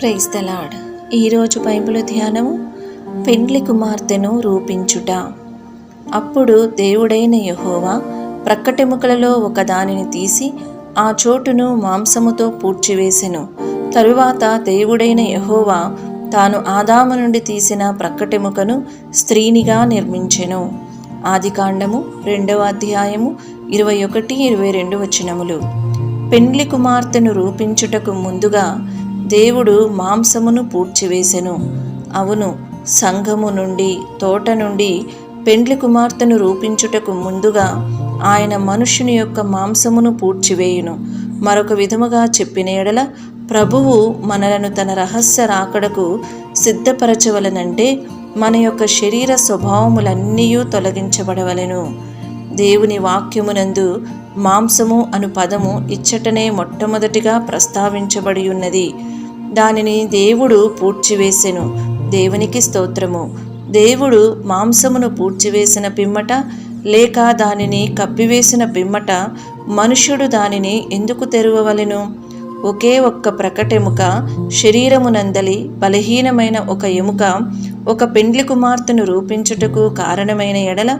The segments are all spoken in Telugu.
ప్రైజ్ ద ఈరోజు బైబిల్ ధ్యానము పెండ్లి కుమార్తెను రూపించుట. అప్పుడు దేవుడైన యహోవా ప్రక్కటెముకలలో ఒక దానిని తీసి ఆ చోటును మాంసముతో పూడ్చివేసెను. తరువాత దేవుడైన యహోవా తాను ఆదాము నుండి తీసిన ప్రక్కటెముకను స్త్రీనిగా నిర్మించెను. ఆదికాండము రెండవ అధ్యాయము ఇరవై ఒకటి ఇరవై రెండు వచనములు. పెండ్లి కుమార్తెను రూపించుటకు ముందుగా దేవుడు మాంసమును పూడ్చివేసెను. అవును సంఘము నుండి తోట నుండి పెండ్లి కుమార్తెను రూపించుటకు ముందుగా ఆయన మనుష్యుని యొక్క మాంసమును పూడ్చివేయును. మరొక విధముగా చెప్పిన ఎడల ప్రభువు మనలను తన రహస్య రాకడకు సిద్ధపరచవలనంటే మన యొక్క శరీర స్వభావములన్నీ తొలగించబడవలెను. దేవుని వాక్యమునందు మాంసము అను పదము ఇచ్చటనే మొట్టమొదటిగా ప్రస్తావించబడి ఉన్నది దానిని దేవుడు పూడ్చివేసెను. దేవునికి స్తోత్రము. దేవుడు మాంసమును పూడ్చివేసిన పిమ్మట లేక దానిని కప్పివేసిన పిమ్మట మనుష్యుడు దానిని ఎందుకు తెరవవలెను? ఒకే ఒక్క ప్రకటెముక శరీరమునందలి బలహీనమైన ఒక ఎముక ఒక పెండ్లి కుమార్తెను రూపించుటకు కారణమైన ఎడల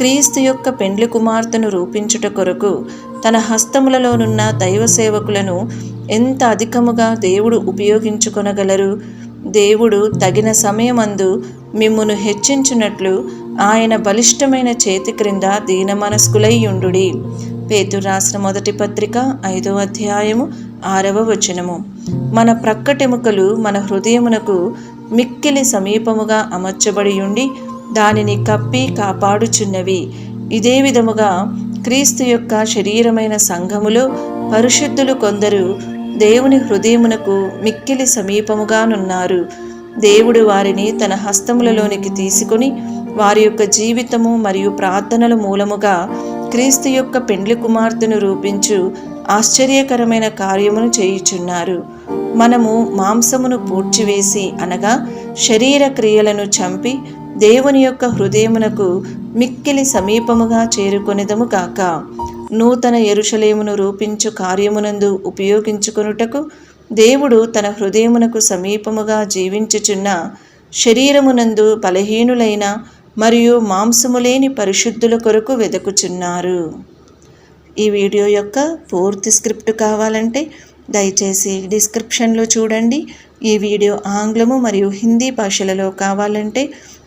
క్రీస్తు యొక్క పెండ్లి కుమార్తెను రూపించుట కొరకు తన హస్తములలోనున్న దైవ సేవకులను ఎంత అధికముగా దేవుడు ఉపయోగించుకొనగలరు? దేవుడు తగిన సమయమందు మిమ్మును హెచ్చించున్నట్లు ఆయన బలిష్టమైన చేతి క్రింద దీనమనస్కులై ఉండుడి. పేతురు రాసిన మొదటి పత్రిక ఐదో అధ్యాయము ఆరవ వచనము. మన ప్రక్కటెముకలు మన హృదయమునకు మిక్కిలి సమీపముగా అమర్చబడి ఉండి దానిని కప్పి కాపాడుచున్నవి. ఇదే విధముగా క్రీస్తు యొక్క శరీరమైన సంఘములో పరిశుద్ధులు కొందరు దేవుని హృదయమునకు మిక్కిలి సమీపముగానున్నారు. దేవుడు వారిని తన హస్తములలోనికి తీసుకొని వారి యొక్క జీవితము మరియు ప్రార్థనల మూలముగా క్రీస్తు యొక్క పెండ్లి కుమార్తెను రూపించు ఆశ్చర్యకరమైన కార్యమును చేయుచున్నారు. మనము మాంసమును పూడ్చివేసి అనగా శరీర క్రియలను చంపి దేవుని యొక్క హృదయమునకు మిక్కిలి సమీపముగా చేరుకొనిదము కాక నూతన ఎరుషలేమును రూపించు కార్యమునందు ఉపయోగించుకొనుటకు దేవుడు తన హృదయమునకు సమీపముగా జీవించుచున్న శరీరమునందు బలహీనులైన మరియు మాంసము లేని పరిశుద్ధుల కొరకు వెదకుచున్నారు. ఈ వీడియో యొక్క పూర్తి స్క్రిప్ట్ కావాలంటే దయచేసి డిస్క్రిప్షన్లో చూడండి. ఈ వీడియో ఆంగ్లము మరియు హిందీ భాషలలో కావాలంటే